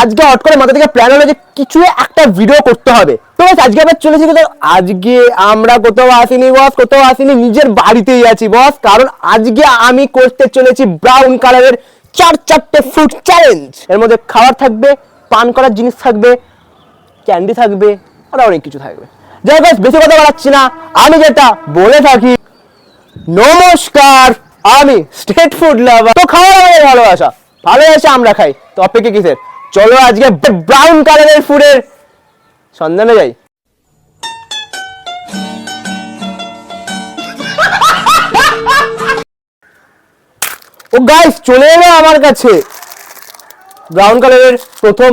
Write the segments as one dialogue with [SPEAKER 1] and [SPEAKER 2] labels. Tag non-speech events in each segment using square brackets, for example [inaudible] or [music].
[SPEAKER 1] আজকে হট করে মাথা থেকে প্ল্যান হলো যে কিছু একটা ভিডিও করতে হবে। তো guys, আজকে আবার চলেছি কোথাও? আজকে আমরা কোথাও আসিনি বস কোথাও আসিনি নিজের বাড়িতেই আছি বস কারণ আজকে আমি করতে চলেছি ব্রাউন কালারের চার চারটে ফুড চ্যালেঞ্জ এর মধ্যে খাবার থাকবে পান করার জিনিস থাকবে ক্যান্ডি থাকবে আর অনেক কিছু থাকবে। যাই হোক বেশি কথা বলাচ্ছি না। আমি যেটা বলে থাকি নমস্কার আমি স্ট্রিট ফুড লাভার তো আমাদের ভালোবাসা। ভালোবাসা আমরা খাই। তো অপেক্ষা কিসের? চলো আজকে ব্রাউন কালারের ফুডের সন্ধানে যাই। ও গাইস চলে এলো আমার কাছে। ব্রাউন কালারের প্রথম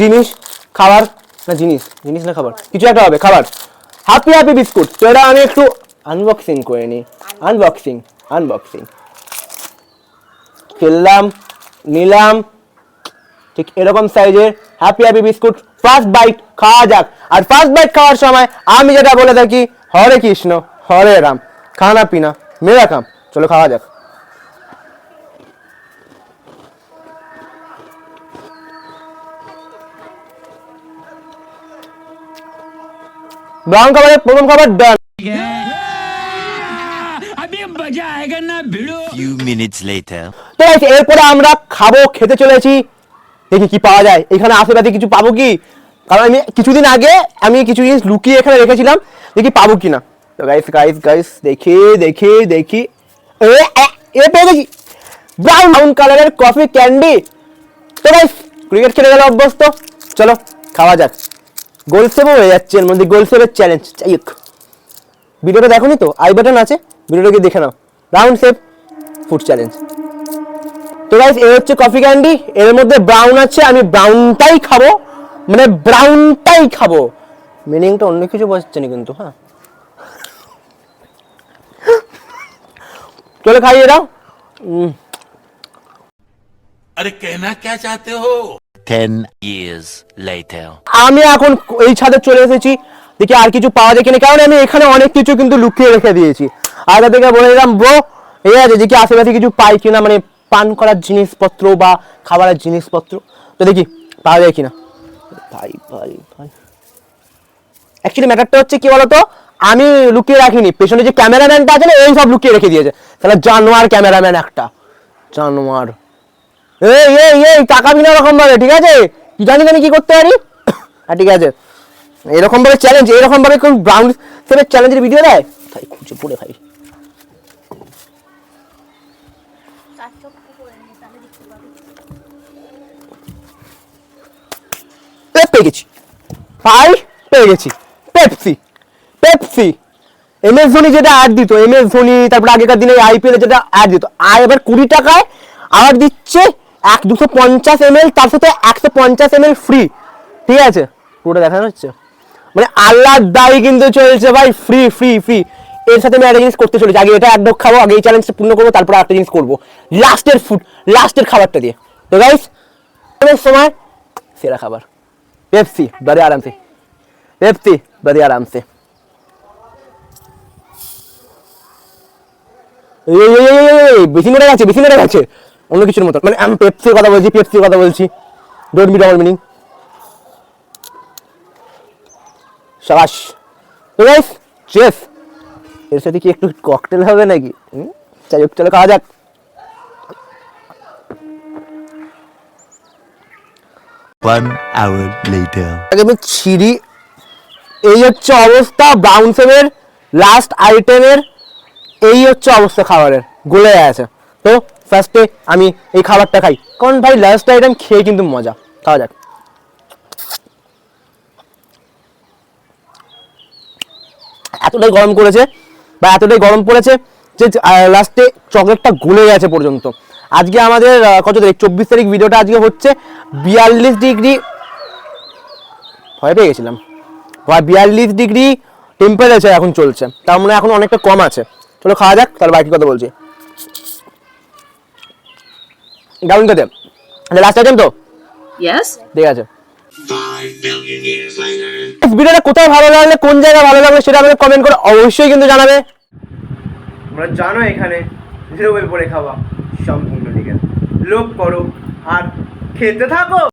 [SPEAKER 1] জিনিস, খাবার না জিনিস জিনিস না খাবার, কিছু একটা হবে, খাবার। হ্যাপি হ্যাপি বিস্কুট তো এটা আমি একটু আনবক্সিং করে নিই। আনবক্সিং আনবক্সিং খেললাম, নিলাম ঠিক এরকম সাইজের happy happy biscuit first bite খাওয়া যাক। আর ফার্স্ট বাইট খাওয়ার সময় আমি যেটা বলে থাকি হরে কৃষ্ণ হরে রাম। খানা পিনা মেরা কাম। চলো খাওয়া যাক। ব্রাউন খাবারের প্রথম খাবার ডান তো এরপরে আমরা খাব খেতে চলেছি। দেখি কি পাওয়া যায়। এখানে আশেপাশে কিছু পাবো কি? কারণ আমি কিছুদিন আগে আমি কিছু জিনিস লুকিয়ে এখানে রেখেছিলাম দেখি পাবো কি না তো গাইস গাইস গাইস দেখি দেখি দেখি। এ এ, পেয়ে গেছি। ব্রাউন ব্রাউন কালারের কফি ক্যান্ডি তো গাইস ক্রিকেট খেলে গেলে অভ্যস্ত। চলো খাওয়া যাক। গোল সেভও হয়ে যাচ্ছে এর মধ্যে গোল সেভের চ্যালেঞ্জ যাই হোক। ভিডিওটা দেখোনি তো? আই বাটন আছে। ভিডিওটা গিয়ে দেখে নাও। রাউন্ড সেভ ফুড চ্যালেঞ্জ তো গাইজ এ হচ্ছে কফি ক্যান্ডি এর মধ্যে ব্রাউন আছে আমি ব্রাউনটাই খাব। মানে ব্রাউনটাই খাব। মিনিংটা অন্য কিছু বোঝাচ্ছে না কিন্তু হ্যাঁ। চলে খাই এরা
[SPEAKER 2] আরে কেনা কে চাতে হো?
[SPEAKER 3] 10 years later.
[SPEAKER 1] আমি এখন এই ছাদে চলে এসেছি। দেখি আর কিছু পাওয়া যায় কিনা কারণ আমি এখানে অনেক কিছু কিন্তু লুকিয়ে রেখে দিয়েছি। আগে থেকে বলে দিলাম ব্রো এই আছে দেখি আশেপাশে কিছু পাই কিনা মানে পান করার জিনিসপত্র বা খাবারের জিনিসপত্র? তো দেখি, পাওয়া যায় কিনা? ভাই ভাই ভাই। অ্যাকচুয়ালি ম্যাটারটা হচ্ছে কি বলতো? আমি লুকিয়ে রাখিনি। পেছনে যে ক্যামেরাম্যানটা আছে না, এই সব লুকিয়ে রেখে দিয়েছে। তাহলে জানোয়ার ক্যামেরাম্যান একটা। জানোয়ার। এই এই এই, তাকাবি না এরকম ভাবে ঠিক আছে? কি জানি জানি কি করতে পারি? [coughs] হ্যাঁ ঠিক আছে। এরকম ভাবে চ্যালেঞ্জ এরকম ভাবে কোন ব্রাউন সেভের চ্যালেঞ্জের ভিডিও দেয়? তাই খুঁজে পড়ে, ভাই। পেয়ে গেছি। ভাই পেয়ে গেছি। Pepsi Pepsi M S Dhoni যেটা অ্যাড দিত এম এস ধোনি তারপরে আগেকার দিনে আইপিএল যেটা অ্যাড দিত। আর এবার কুড়ি টাকায় আবার দিচ্ছে এক দুশো পঞ্চাশ এম এল তার সাথে একশো পঞ্চাশ এম এল ফ্রি ঠিক আছে? পুরোটা দেখানো হচ্ছে মানে আল্লাহ দায়ী কিন্তু চলছে ভাই ফ্রি ফ্রি ফ্রি এর সাথে আমি একটা জিনিস করতে চলেছি। আগে এটা একদম খাব, আগে এই চ্যালেঞ্জটা পূর্ণ করব, তারপর একটা জিনিস করব। লাস্টের ফুড লাস্টের খাবারটা দিয়ে। তো গাইস সময়, সেরা খাবার। পেপসি বারে আরামসে। পেপসি বারে আরামসে। বেশি নেড়ে গেছে বেশি নেড়ে গেছে অন্য কিছুর মতো। মানে আমি পেপসির কথা বলছি পেপসির কথা বলছি। ডোট বি ডবল মিনিং সবাস। তো গাইস চেস এর সাথে কি একটু ককটেল হবে নাকি? যাই হোক চলো খাওয়া যাক। আমি ছিঁড়ি। এই হচ্ছে অবস্থা ব্রাউন লাস্ট আইটেমের এই হচ্ছে অবস্থা খাবারের। গলে আছে তো ফার্স্টে আমি এই খাবারটা খাই। কারণ ভাই লাস্ট আইটেম খেয়ে কিন্তু মজা। খাওয়া যাক। এতটাই গরম করেছে। বা এতটাই গরম পড়েছে যে লাস্টে চকলেটটা গলে গেছে পর্যন্ত। আজকে আমাদের কত তারিখ? চব্বিশ তারিখ ভিডিওটা আজকে হচ্ছে বিয়াল্লিশ ডিগ্রি ভয় পেয়ে গেছিলাম। বা বিয়াল্লিশ ডিগ্রি টেম্পারেচার এখন চলছে। তার মানে এখন অনেকটা কম আছে। চলো খাওয়া যাক তাহলে বাকি কথা বলছি। ডাউন খেতে লাস্ট আইটেম তো? ঠিক আছে। ভিডিওটা কোথায় ভালো লাগলে, কোন জায়গায় ভালো লাগলে সেটা আমাদের কমেন্ট করে অবশ্যই কিন্তু জানাবে। তোমরা জানো এখানে জিরো পরে খাওয়া সম্পূর্ণ ঠিক আছে লোভ করো আর খেতে থাকো।